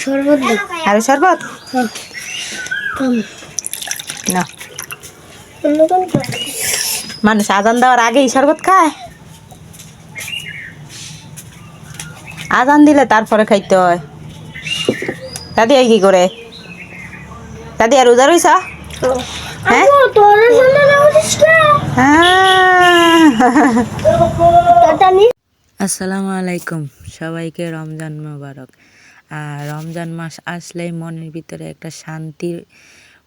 শরবত শরবত হ্যাঁ। না। মানুষ আজান দেওয়ার আগেই শরবত খায়। আজান দিলে তারপরে খাইতে হয়। দাদি কি করে? দাদি আর রোজা রইছ? হ্যাঁ? হ্যাঁ। আসসালামু আলাইকুম। সবাইকে রমজান মোবারক। আর রমজান মাস আসলেই মনের ভিতরে একটা শান্তির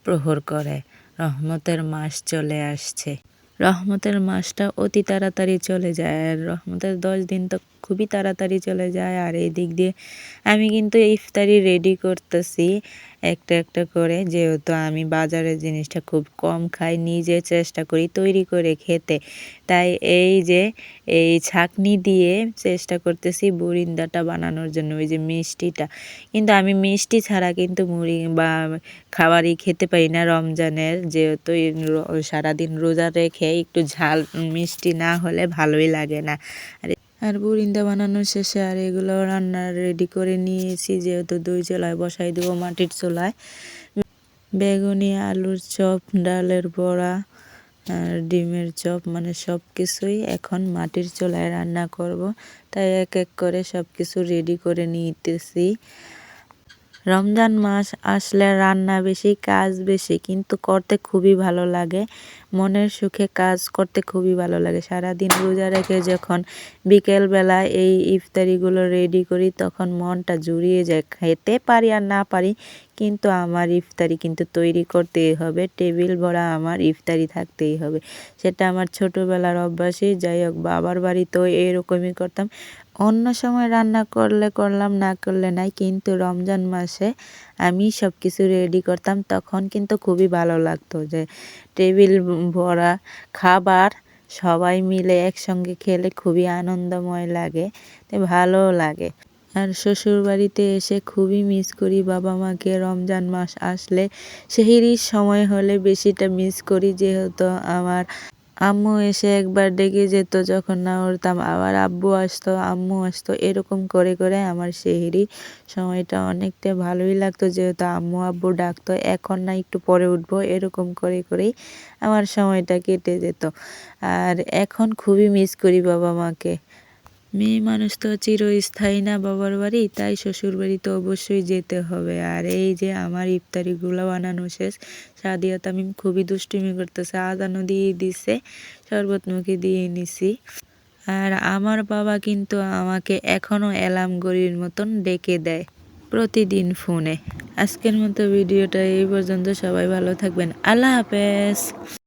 প্রহর করে। রহমতের মাস চলে আসছে। রহমতের মাসটা অতি তাড়াতাড়ি চলে যায়। আর রহমতের দশ দিন তো খুবই তাড়াতাড়ি চলে যায় আর এই দিক দিয়ে আমি কিন্তু ইফতারি রেডি করতেছি একটা একটা করে। যেহেতু আমি বাজারের জিনিসটা খুব কম খাই, নিজে চেষ্টা করি তৈরি করে খেতে। তাই এই যে এই ছাকনি দিয়ে চেষ্টা করতেছি বুরিন্দাটা বানানোর জন্য, ওই যে মিষ্টিটা। কিন্তু আমি মিষ্টি ছাড়া কিন্তু মুড়ি বা খাবারই খেতে পারি না রমজানের। যেহেতু সারাদিন রোজা রেখে একটু ঝাল, মিষ্টি না হলে ভালোই লাগে না। আর আর বুরিন্দা বানানোর শেষে আর এগুলো রান্না রেডি করে নিয়েছি, যেহেতু দুই চোলায় বসাই দেবো মাটির চোলায়। বেগুনি, আলুর চপ, ডালের বড়া আর ডিমের চপ মানে সব কিছুই এখন মাটির চোলায় রান্না করব। তাই এক এক করে সব কিছু রেডি করে নিতেছি। রমজান মাস আসলে রান্না বেশি, কাজ বেশি, কিন্তু করতে খুবই ভালো লাগে। মনের সুখে কাজ করতে খুবই ভালো লাগে। সারাদিন রোজা রেখে যখন বিকেলবেলা এই ইফতারিগুলো রেডি করি, তখন মনটা জুড়িয়ে যায়। খেতে পারি আর না পারি, কিন্তু আমার ইফতারি কিন্তু তৈরি করতেই হবে। টেবিল ভরা আমার ইফতারি থাকতেই হবে। সেটা আমার ছোটোবেলার অভ্যাসই। যাই হোক, বাবার বাড়িতেও এরকমই করতাম। অন্য সময় রান্না করলে করলাম, না করলে নাই। কিন্তু রমজান মাসে আমি সব কিছু রেডি করতাম। তখন কিন্তু খুবই ভালো লাগতো যে টেবিল ভরা খাবার সবাই মিলে একসঙ্গে খেলে খুবই আনন্দময় লাগে, তো ভালোও লাগে। আর শ্বশুর বাড়িতে এসে খুবই মিস করি বাবা মাকে। রমজান মাস আসলে সেহিরির সময় হলে বেশিটা মিস করি, যেহেতু আমার আম্মু এসে একবার ডেকে যেত, যখন না উঠতাম। আবার আব্বু আসতো, আম্মু আসতো। এরকম করে করে আমার সেহেরি সময়টা অনেকটা ভালোই লাগতো। যেহেতু আম্মু, আব্বু ডাকতো, এখন না একটু পরে উঠবো। এরকম করে, করেই আমার সময়টা কেটে যেত। আর এখন খুবই মিস করি বাবা মাকে মেয়ে মানুষ তো চিরস্থায়ী না বাবার বাড়ি, তাই শ্বশুর বাড়ি তো অবশ্যই যেতে হবে। আর এই যে আমার ইফতারিগুলো বানানো শেষ, সাদিয়া তামিম খুবই দুষ্টুমি করতেছে আদানো দিয়ে দিছে, শরবতমুখী দিয়ে নিছি। আর আমার বাবা কিন্তু আমাকে এখনও অ্যালার্ম গড়ির মতন ডেকে দেয় প্রতিদিন ফোনে। আজকের মতো ভিডিওটা এই পর্যন্ত, সবাই ভালো থাকবেন, আল্লাহ হাফেজ।